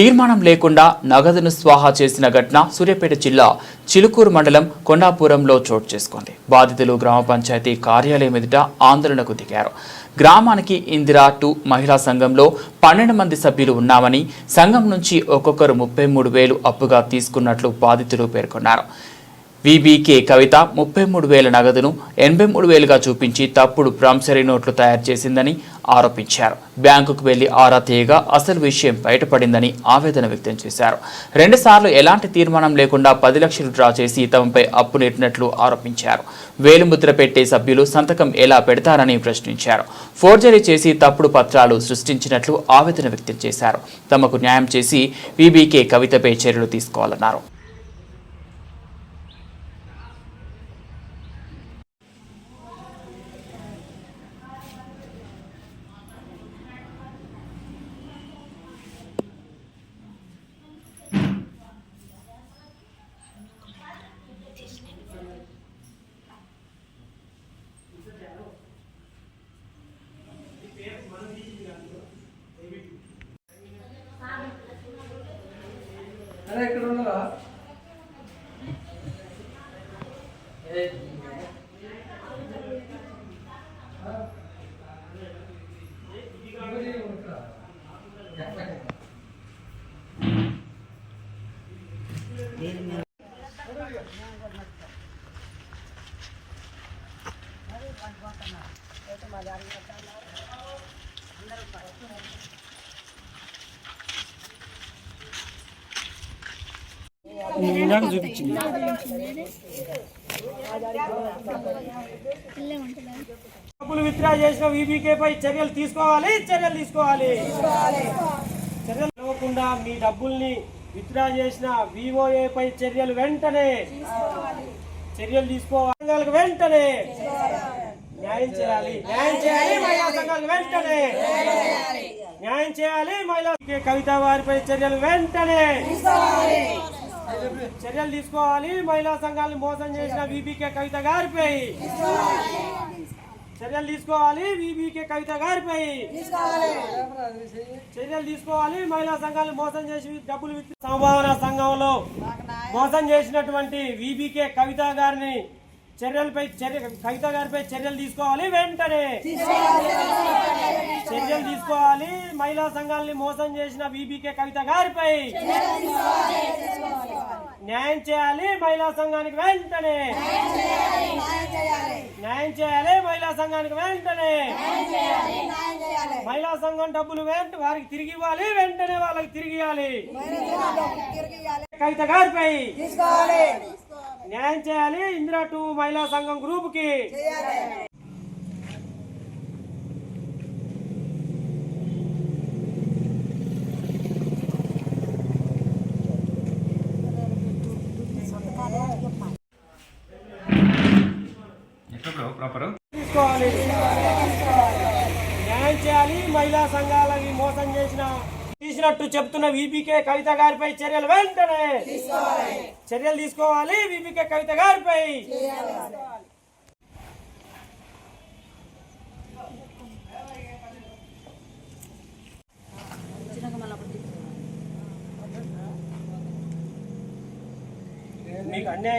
తీర్మానం లేకుండా నగదును స్వాహా చేసిన ఘటన సూర్యాపేట జిల్లా చిలుకూరు మండలం కొండాపురంలో చోటు చేసుకుంది. బాధితులు గ్రామ పంచాయతీ కార్యాలయం ఎదుట ఆందోళనకు దిగారు. గ్రామానికి ఇందిరా టూ మహిళా సంఘంలో పన్నెండు మంది సభ్యులు ఉన్నామని సంఘం నుంచి ఒక్కొక్కరు ముప్పై మూడు వేలు అప్పుగా తీసుకున్నట్లు బాధితులు పేర్కొన్నారు. వీబీకే కవిత ముప్పై మూడు వేల నగదును ఎనభై మూడు వేలుగా చూపించి తప్పుడు ప్రామిసరీ నోట్లు తయారు చేసిందని ఆరోపించారు. బ్యాంకుకు వెళ్ళి ఆరా తీయగా అసలు విషయం బయటపడిందని ఆవేదన వ్యక్తం చేశారు. రెండుసార్లు ఎలాంటి తీర్మానం లేకుండా పది లక్షలు డ్రా చేసి తమపై అప్పు నెట్టినట్లు ఆరోపించారు. వేలుముద్ర పెట్టే సభ్యులు సంతకం ఎలా పెడతారని ప్రశ్నించారు. ఫోర్జరీ చేసి తప్పుడు పత్రాలు సృష్టించినట్లు ఆవేదన వ్యక్తం చేశారు. తమకు న్యాయం చేసి విబీకే కవితపై చర్యలు తీసుకోవాలన్నారు. అరే ఇక్కడ ఉన్నారా నాకు చూపించింది డబ్బులు విత్డ్రా చేసిన వీబీకే పై చర్యలు తీసుకోవాలి చర్యలు తీసుకోవాలి. చర్యలు ఇవ్వకుండా మీ డబ్బుల్ని విత్డ్రా చేసిన వివోఏ పై చర్యలు వెంటనే చర్యలు తీసుకోవాలి. వెంటనే న్యాయం చేయాలి. న్యాయం చేయాలి. మహిళా సంఘాలకు వెంటనే న్యాయం చేయాలి. మహిళా కవిత వారిపై చర్యలు వెంటనే చర్యలు తీసుకోవాలి. మహిళా సంఘాలను మోసం చేసిన వీబీకే కవిత గారిపై. చర్యలు తీసుకోవాలి. వీబీకే కవిత గారిపై. చర్యలు తీసుకోవాలి. మహిళా సంఘాలను మోసం చేసి డబ్బులు సంభావన సంఘంలో మోసం చేసినటువంటి వీబీకే కవిత గారిని చర్యలపై చర్య కవిత గారిపై చర్యలు తీసుకోవాలి వెంటనే. చర్యలు తీసుకోవాలి. మహిళా సంఘాలని మోసం చేసిన వీబీకే కవిత గారిపై. న్యాయం చేయాలి మహిళా సంఘానికి వెంటనే. న్యాయం చేయాలి మహిళా సంఘానికి వెంటనే. మహిళా సంఘం డబ్బులు వెంట వారికి తిరిగి ఇవ్వాలి వెంటనే వాళ్ళకి తిరిగి ఇవ్వాలి. కవిత గారిపై న్యాయం చేయాలి ఇందిరా టూ మహిళా సంఘం గ్రూప్కి తీసుకోవాలి న్యాయం చేయాలి. మహిళా సంఘాలని మోసం చేసిన తీసినట్టు చెప్తున్న వీపీకే కవిత గారిపై చర్యలు వెంటనే చర్యలు తీసుకోవాలి. వీపీకే కవిత గారిపై మీకు అన్యాయం